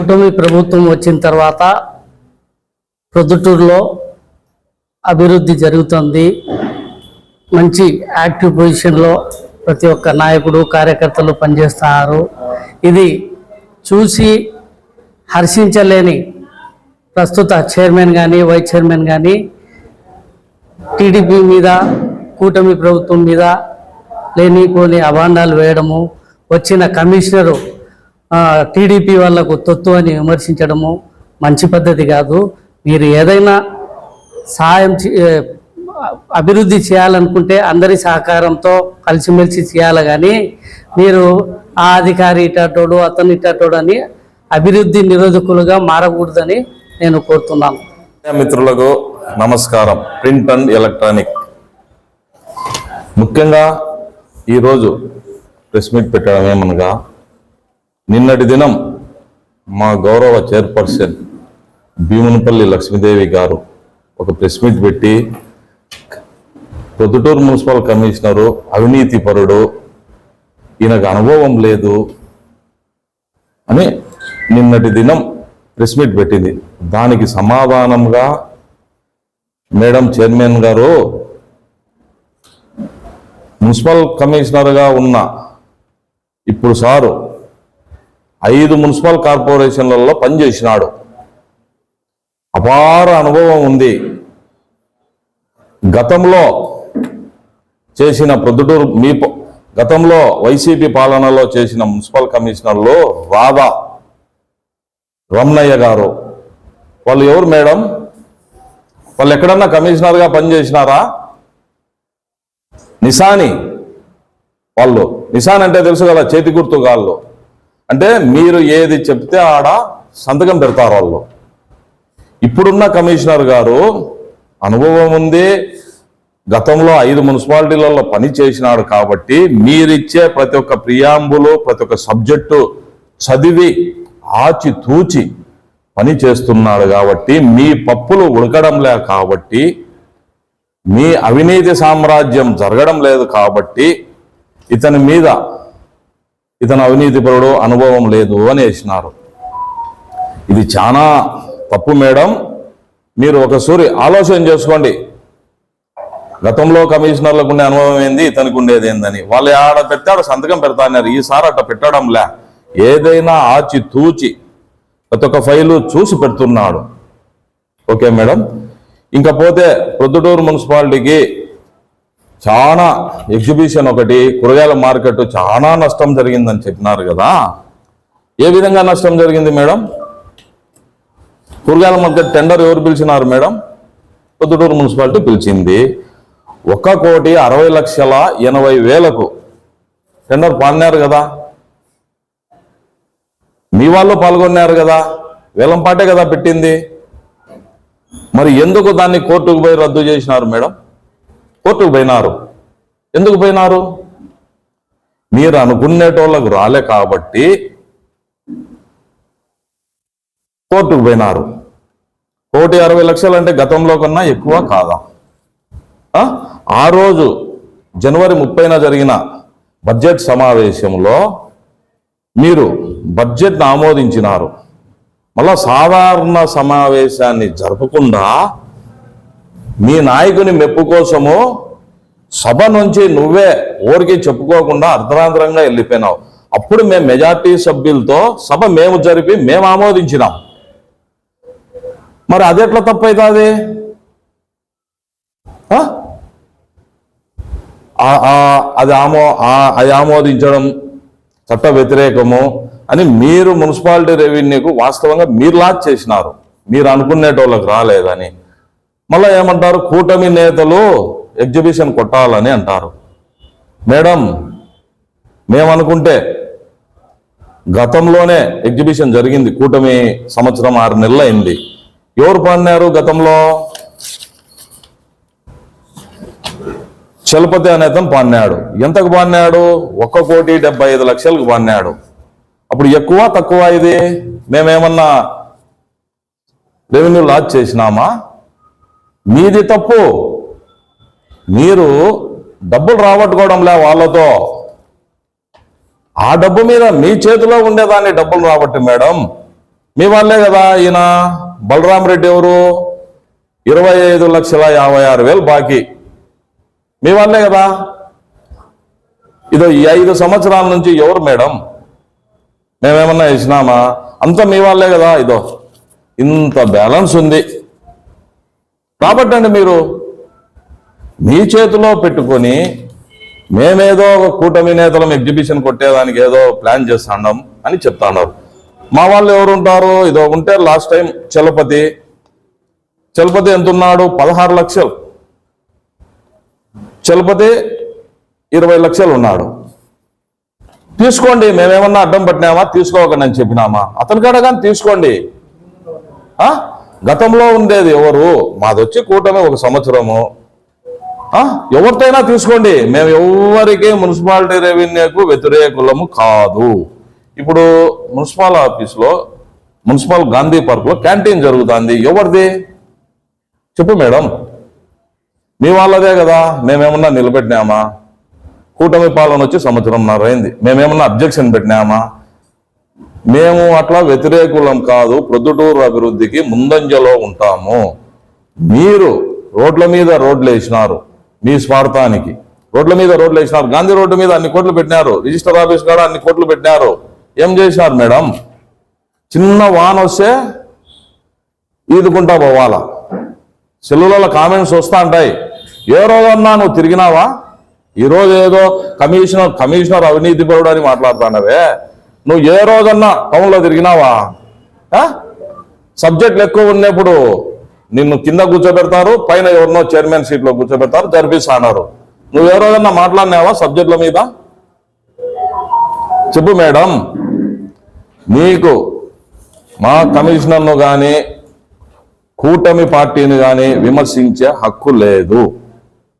కుటుంబీ ప్రభుత్వం వచ్చిన తర్వాత ప్రొద్దుటూరులో అభివృద్ధి జరుగుతుంది. మంచి యాక్టివ్ పొజిషన్లో ప్రతి ఒక్క నాయకుడు కార్యకర్తలు పనిచేస్తున్నారు. ఇది చూసి హర్షించలేని ప్రస్తుత చైర్మన్ కానీ వైస్ చైర్మన్ కానీ టీడీపీ మీద కూటమి ప్రభుత్వం మీద లేనిపోని అభాండాలు వేయడము వచ్చిన కమిషనరు టీడీపీ వాళ్ళకు తొత్తు అని విమర్శించడము మంచి పద్ధతి కాదు. మీరు ఏదైనా సాయం చే- అభివృద్ధి చేయాలనుకుంటే అందరి సహకారంతో కలిసిమెలిసి చేయాలి కానీ మీరు ఆ అధికారి ఇటాటోడు అతను ఇటాటోడు అని అభివృద్ధి నిరోధకులుగా మారకూడదని నేను కోరుతున్నాను. మిత్రులకు నమస్కారం. Print and electronic. ముఖ్యంగా ఈరోజు ప్రెస్ మీట్ పెట్టడం ఏమనగా నిన్నటి దినం మా గౌరవ చైర్పర్సన్ భీమునపల్లి లక్ష్మీదేవి గారు ఒక ప్రెస్ మీట్ పెట్టి పొద్దుటూరు మున్సిపల్ కమిషనరు అవినీతి పరుడు ఈయనకు అనుభవం లేదు అని నిన్నటి దినం ప్రెస్ మీట్ పెట్టింది. దానికి సమాధానంగా మేడం చైర్మన్ గారు మున్సిపల్ కమిషనర్గా ఉన్న ఇప్పుడు సారు ఐదు మున్సిపల్ కార్పొరేషన్లలో పనిచేసినాడు. అపార అనుభవం ఉంది. గతంలో చేసిన ప్రొద్దుటూరు మీ గతంలో వైసీపీ పాలనలో చేసిన మున్సిపల్ కమిషనర్లు రాధా రమణయ్య గారు. వాళ్ళు ఎవరు మేడం? వాళ్ళు ఎక్కడన్నా కమిషనర్గా పనిచేసినారా? నిశాని వాళ్ళు. నిశాన్ అంటే తెలుసు కదా చేతి గుర్తు గాళ్ళు అంటే మీరు ఏది చెప్తే ఆడ సంతకం పెడతారు వాళ్ళు. ఇప్పుడున్న కమిషనర్ గారు అనుభవం ఉంది. గతంలో ఐదు మున్సిపాలిటీలలో పని చేసినాడు కాబట్టి మీరిచ్చే ప్రతి ఒక్క ప్రియాంబులు ప్రతి ఒక్క సబ్జెక్టు చదివి ఆచి తూచి పని చేస్తున్నాడు కాబట్టి మీ పప్పులు ఉడకడం లే కాబట్టి మీ అవినీతి సామ్రాజ్యం జరగడం లేదు కాబట్టి ఇతని మీద ఇతను అవినీతిపరుడు అనుభవం లేదు అని వేసినారు. ఇది చాలా తప్పు మేడం. మీరు ఒకసారి ఆలోచన చేసుకోండి. గతంలో కమిషనర్లకు ఉండే అనుభవం ఏంది? ఇతనికి ఉండేది ఏందని. వాళ్ళు ఆడ పెట్టాడు సంతకం పెడతాన్నారు. ఈసారి అట్ట పెట్టడం లే ఏదైనా ఆచి తూచి ప్రతి ఒక్క ఫైలు చూసి పెడుతున్నాడు. Okay madam. ఇంకా పోతే ప్రొద్దుటూరు మున్సిపాలిటీకి చాలా ఎగ్జిబిషన్ ఒకటి కూరగాయల మార్కెట్ చాలా నష్టం జరిగిందని చెప్పినారు కదా. ఏ విధంగా నష్టం జరిగింది మేడం? కూరగాయల మార్కెట్ టెండర్ ఎవరు పిలిచినారు మేడం? పొద్దుటూరు మున్సిపాలిటీ పిలిచింది. ఒక కోటి అరవై లక్షల ఎనభై వేలకు టెండర్ పాడినారు కదా. మీ వాళ్ళు పాల్గొన్నారు కదా. వేలంపాటే కదా పెట్టింది. మరి ఎందుకు దాన్ని కోర్టుకు పోయి రద్దు చేసినారు మేడం? కోర్టుకు పోయినారు. ఎందుకు పోయినారు? మీరు అనుకునేటోళ్ళకు రాలే కాబట్టి కోర్టుకు పోయినారు. కోటి అరవై లక్షలు అంటే గతంలో కన్నా ఎక్కువ కాదా? ఆ? రోజు జనవరి ముప్పైన జరిగిన బడ్జెట్ సమావేశంలో మీరు బడ్జెట్ను ఆమోదించినారు. మళ్ళా సాధారణ సమావేశాన్ని జరపకుండా మీ నాయకుని మెప్పు కోసము సభ నుంచి నువ్వే ఊరికి చెప్పుకోకుండా అర్ధరాంతరంగా వెళ్ళిపోయినావు. అప్పుడు మేము మెజార్టీ సభ్యులతో సభ మేము జరిపి మేము ఆమోదించినాం. మరి అది ఎట్లా తప్పవుతుంది అది ఆమో అది ఆమోదించడం చట్ట వ్యతిరేకము అని మీరు మున్సిపాలిటీ రెవెన్యూకు వాస్తవంగా మీరు లాచ్ చేసినారు. మీరు అనుకునేటోళ్ళకి రాలేదని. మళ్ళీ ఏమంటారు? కూటమి నేతలు ఎగ్జిబిషన్ కొట్టాలని అంటారు. మేడం మేమనుకుంటే గతంలోనే ఎగ్జిబిషన్ జరిగింది. కూటమి సంవత్సరం ఆరు నెలలు అయింది. ఎవరు పాడినారు గతంలో? చలపతి అనే పన్నాడు పాడినాడు. ఎంతకు పాడినాడు? ఒక్క కోటి డెబ్బై ఐదు లక్షలకు పాడినాడు. అప్పుడు ఎక్కువ తక్కువ ఇది? మేమేమన్నా రెవెన్యూ లాచ్ చేసినామా? మీది తప్పు. మీరు డబ్బులు రాబట్టుకోవడంలే వాళ్ళతో. ఆ డబ్బు మీద మీ చేతిలో ఉండేదాన్ని డబ్బులు రాబట్టి మేడం. మీ వాళ్ళే కదా ఈయన. బలరాం రెడ్డి ఎవరు? ఇరవై ఐదు లక్షల యాభై ఆరు వేలు బాకీ. మీ వాళ్ళే కదా. ఇదో ఈ ఐదు సంవత్సరాల నుంచి ఎవరు మేడం? మేమేమన్నా ఇచ్చినామా అంతా మీ వాళ్ళే కదా. ఇదో ఇంత బ్యాలెన్స్ ఉంది. రాబట్టండి మీరు మీ చేతిలో పెట్టుకొని మేమేదో ఒక కూటమి నేతలం ఎగ్జిబిషన్ కొట్టేదానికి ఏదో ప్లాన్ చేస్తాం అని చెప్తాన్నారు మా వాళ్ళు ఎవరు ఉంటారు ఇదో ఉంటే లాస్ట్ టైం చలపతి. చలపతి ఎంత ఉన్నాడు పదహారు లక్షలు. చలపతి ఇరవై లక్షలు ఉన్నాడు. తీసుకోండి మేమేమన్నా అడ్డం పట్టినామా? తీసుకోకండి అని చెప్పినామా? అతని కాడ కానీ తీసుకోండి. ఆ? గతంలో ఉండేది ఎవరు? మాది వచ్చి కూటమి ఒక సంవత్సరము. ఎవరితోనైనా తీసుకోండి. మేము ఎవరికి మున్సిపాలిటీ రెవెన్యూకు వ్యతిరేకులము కాదు. ఇప్పుడు మున్సిపల్ ఆఫీస్లో మున్సిపల్ గాంధీ పార్క్లో క్యాంటీన్ జరుగుతుంది. ఎవరిది? చెప్పు మేడం. మీ వాళ్ళదే కదా. మేమేమన్నా నిలబెట్టినామా? కూటమి పాలన వచ్చి సంవత్సరం నరైంది మేమేమన్నా అబ్జెక్షన్ పెట్టినామా? మేము అట్లా వ్యతిరేకులం కాదు ప్రొద్దుటూరు అభివృద్ధికి ముందంజలో ఉంటాము. మీరు రోడ్ల మీద రోడ్లు వేసినారు మీ స్వార్థానికి. రోడ్ల మీద రోడ్లు వేసినారు గాంధీ రోడ్డు మీద అన్ని కోట్లు పెట్టినారు. రిజిస్టర్ ఆఫీస్ కాడ అన్ని కోట్లు పెట్టినారు. ఏం చేసినారు మేడం? చిన్న వాన వస్తే ఈదుకుంటా పోవాలా? సెల్లులలో కామెంట్స్ వస్తా ఉంటాయి. ఏ రోజన్నా నువ్వు తిరిగినావా? ఈ రోజు ఏదో కమిషనర్ కమిషనర్ అవినీతి పరుడు అని మాట్లాడుతున్నావే నువ్వు ఏ రోజన్నా టౌన్లో తిరిగినావా? సబ్జెక్టులు ఎక్కువ ఉన్నప్పుడు నిన్ను కింద కూర్చోబెడతారు పైన ఎవరినో చైర్మన్ సీట్లో కూర్చోబెడతారు జరిపిస్తాన్నారు నువ్వు ఏ రోజన్నా మాట్లాడినావా సబ్జెక్టుల మీద? చెప్పు మేడం. నీకు మా కమిషనర్ను కానీ కూటమి పార్టీని కానీ విమర్శించే హక్కు లేదు.